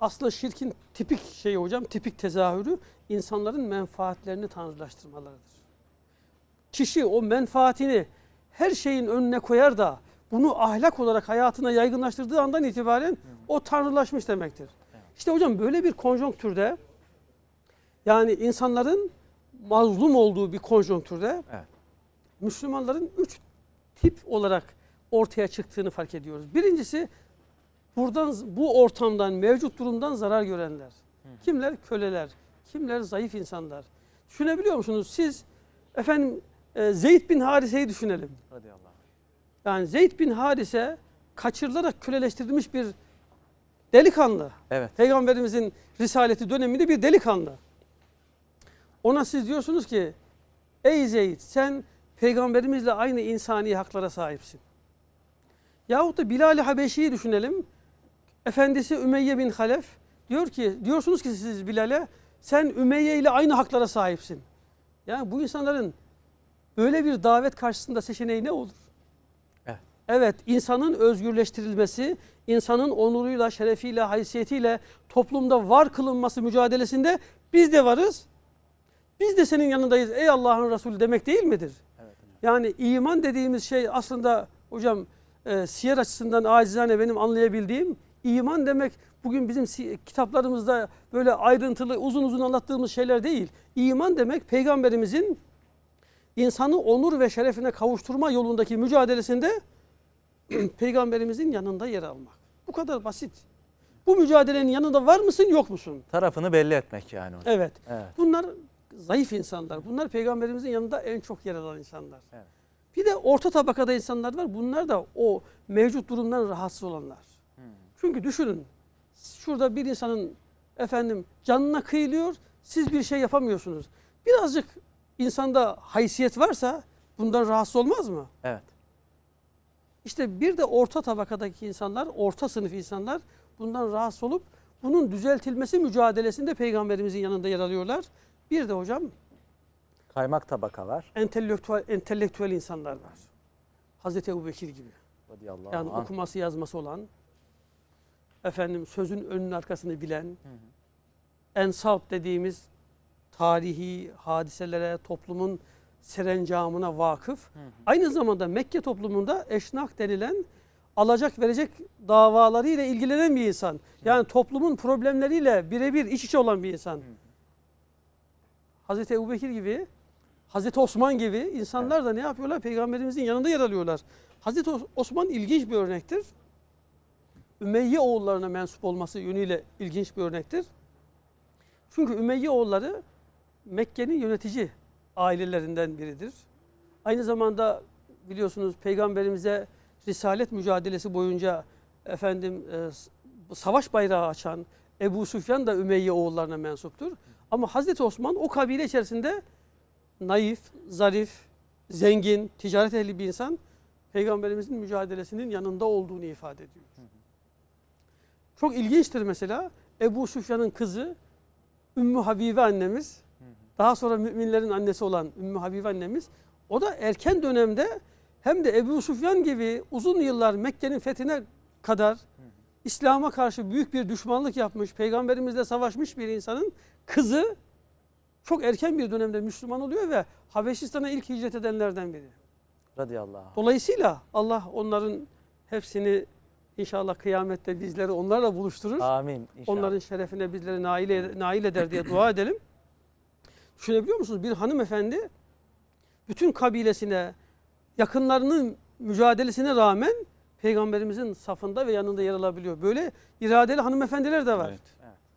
aslında şirkin tipik şeyi hocam, tipik tezahürü insanların menfaatlerini tanrılaştırmalarıdır. Kişi o menfaatini her şeyin önüne koyar da bunu ahlak olarak hayatına yaygınlaştırdığı andan itibaren o tanrılaşmış demektir. İşte hocam böyle bir konjonktürde yani insanların mazlum olduğu bir konjonktürde Evet. Müslümanların üç tip olarak ortaya çıktığını fark ediyoruz. Birincisi buradan bu ortamdan mevcut durumdan zarar görenler. Kimler? Köleler. Kimler? Zayıf insanlar. Düşünebiliyor musunuz? Siz efendim e, Zeyd bin Harise'yi düşünelim. Radıyallahu. Yani Zeyd bin Harise kaçırılarak köleleştirilmiş bir delikanlı. Evet. Peygamberimizin risaleti döneminde bir delikanlı. Ona siz diyorsunuz ki ey Zeyd sen peygamberimizle aynı insani haklara sahipsin. Yahut da Bilal-i Habeşi'yi düşünelim. Efendisi Ümeyye bin Halef diyor ki diyorsunuz ki siz Bilal'e sen Ümeyye ile aynı haklara sahipsin. Yani bu insanların böyle bir davet karşısında seçeneği ne olur? Evet. Evet, insanın özgürleştirilmesi, insanın onuruyla, şerefiyle, haysiyetiyle toplumda var kılınması mücadelesinde biz de varız. Biz de senin yanındayız ey Allah'ın Resulü demek değil midir? Evet. Yani iman dediğimiz şey aslında hocam e, siyer açısından acizane benim anlayabildiğim iman demek bugün bizim kitaplarımızda böyle ayrıntılı uzun uzun anlattığımız şeyler değil. İman demek peygamberimizin insanı onur ve şerefine kavuşturma yolundaki mücadelesinde peygamberimizin yanında yer almak. Bu kadar basit. Bu mücadelenin yanında var mısın yok musun? Tarafını belli etmek yani. Evet. Evet. Bunlar zayıf insanlar. Bunlar peygamberimizin yanında en çok yer alan insanlar. Evet. Bir de orta tabakada insanlar var. Bunlar da o mevcut durumdan rahatsız olanlar. Hmm. Çünkü düşünün. Şurada bir insanın efendim canına kıyılıyor. Siz bir şey yapamıyorsunuz. Birazcık insanda haysiyet varsa bundan rahatsız olmaz mı? Evet. İşte bir de orta tabakadaki insanlar, orta sınıf insanlar bundan rahatsız olup bunun düzeltilmesi mücadelesinde peygamberimizin yanında yer alıyorlar. Bir de hocam Kaymak tabaka var. entelektüel, entelektüel insanlar var. Hazreti Ebu Bekir gibi. Radıyallahu Yani anh. okuması yazması olan, efendim sözün önünün arkasını bilen, ensap dediğimiz tarihi hadiselere, toplumun serencamına vakıf. Aynı zamanda Mekke toplumunda eşnak denilen alacak verecek davalarıyla ilgilenen bir insan. Yani toplumun problemleriyle birebir iç içe olan bir insan. Hazreti Ebubekir gibi, Hazreti Osman gibi insanlar da ne yapıyorlar? Peygamberimizin yanında yer alıyorlar. Hazreti Os- Osman ilginç bir örnektir. Ümeyye oğullarına mensup olması yönüyle ilginç bir örnektir. Çünkü Ümeyye oğulları Mekke'nin yönetici ailelerinden biridir. Aynı zamanda biliyorsunuz peygamberimize risalet mücadelesi boyunca efendim e, savaş bayrağı açan Ebu Süfyan da Ümeyye oğullarına mensuptur. Ama Hazreti Osman o kabile içerisinde naif, zarif, zengin, ticaret ehli bir insan peygamberimizin mücadelesinin yanında olduğunu ifade ediyor. Çok ilginçtir mesela Ebu Süfyan'ın kızı Ümmü Habibe annemiz, daha sonra müminlerin annesi olan Ümmü Habibe annemiz, o da erken dönemde hem de Ebu Süfyan gibi uzun yıllar Mekke'nin fethine kadar İslam'a karşı büyük bir düşmanlık yapmış, peygamberimizle savaşmış bir insanın kızı çok erken bir dönemde Müslüman oluyor ve Habeşistan'a ilk hicret edenlerden biri. Radıyallahu anh. Dolayısıyla Allah onların hepsini inşallah kıyamette bizleri onlarla buluşturur. Amin. İnşallah. Onların şerefine bizleri nail, nail eder diye dua edelim. Düşünebiliyor musunuz? Bir hanımefendi bütün kabilesine, yakınlarının mücadelesine rağmen peygamberimizin safında ve yanında yer alabiliyor. Böyle iradeli hanımefendiler de var. Evet.